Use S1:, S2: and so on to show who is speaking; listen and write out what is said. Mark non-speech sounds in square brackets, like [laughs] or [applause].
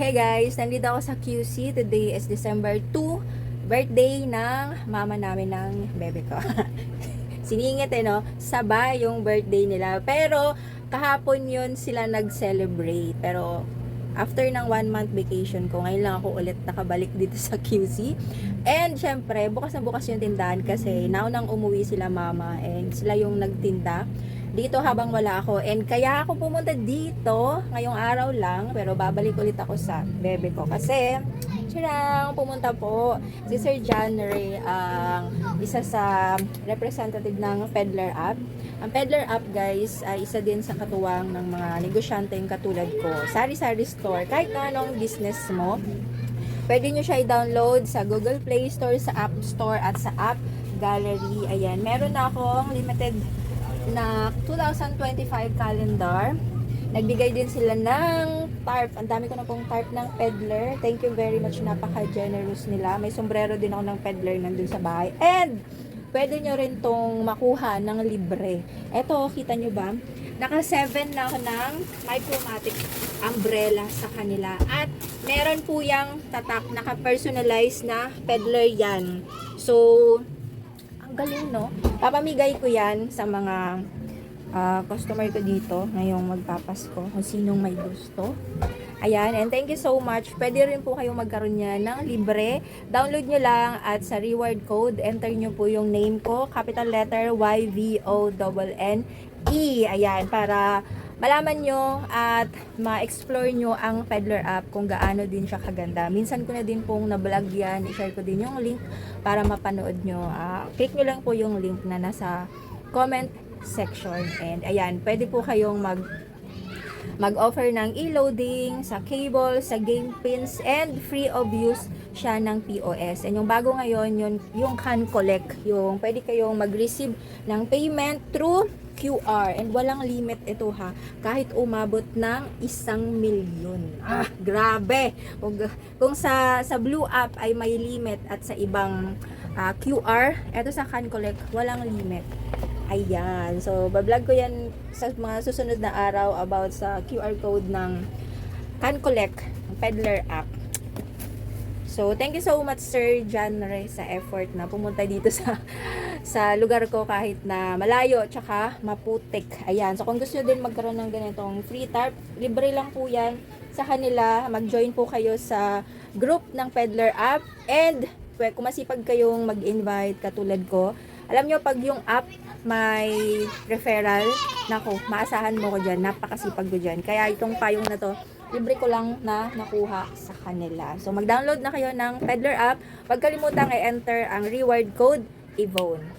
S1: Hey guys, nandito ako sa QC. Today is December 2, birthday ng mama namin ng bebe ko. [laughs] Siningit eh no, sabay yung birthday nila. Pero kahapon yun sila nag-celebrate. Pero after ng one month vacation ko, ngayon lang ako ulit nakabalik dito sa QC. And syempre, bukas na bukas yung tindahan kasi naunang umuwi sila mama and sila yung nagtinda dito habang wala ako. And kaya ako pumunta dito ngayong araw lang, pero babalik ulit ako sa bebe ko kasi Charang, pumunta po si Sir John Ray ang isa sa representative ng Peddler App. Ang Peddler App guys ay isa din sa katuwang ng mga negosyanteng katulad ko. Sari-sari store, kahit na anong business mo, pwede nyo siya i-download sa Google Play Store, sa App Store at sa App Gallery. Ayan, meron na akong limited na 2025 calendar. Nagbigay din sila ng tarp. Ang dami ko na pong tarp ng peddler. Thank you very much. Napaka-generous nila. May sombrero din ako ng peddler nandun sa bahay. And, pwede nyo rin tong makuha ng libre. Eto, kita nyo ba? Naka 7 na ako ng Micromatic umbrella sa kanila. At meron po yung tatak, naka-personalize na peddler yan. So, galing, no? Papamigay ko yan sa mga ah, customer ko dito ngayong magpapasko kung sinong may gusto. Ayan, and thank you so much. Pwede rin po kayong magkaroon niya ng libre. Download nyo lang at sa reward code, enter nyo po yung name ko, capital letter Y-V-O-N-N-E. Ayan, para malaman nyo at ma-explore nyo ang Peddler app kung gaano din siya kaganda. Minsan ko na din pong na-vlog yan. I-share ko din yung link para mapanood nyo. Ah, click nyo lang po yung link na nasa comment section. And ayan, pwede po kayong mag mag-offer ng e-loading sa cable, sa game pins, and free of use siya ng POS. And yung bago ngayon, yun, yung can collect, yung pwede kayong mag-receive ng payment through QR. And walang limit ito ha. Kahit umabot ng isang milyon. Ah, grabe! Kung, kung sa, sa Blue app ay may limit at sa ibang ah, QR, eto sa can collect, walang limit. Ayan. So, bablog ko yan sa mga susunod na araw about sa QR code ng Can Collect, Peddler app. So, thank you so much Sir John Ray sa effort na pumunta dito sa sa lugar ko kahit na malayo tsaka maputik. Ayan. So, kung gusto nyo din magkaroon ng ganitong free tarp, libre lang po yan sa kanila. Mag-join po kayo sa group ng Peddler app and kung masipag kayong mag-invite katulad ko, alam nyo, pag yung app may referral, nako, maasahan mo ko dyan, napakasipag ko dyan. Kaya itong payong na to, libre ko lang na nakuha sa kanila. So, mag-download na kayo ng Peddler app. Huwag kalimutang i-enter ang reward code, Evone.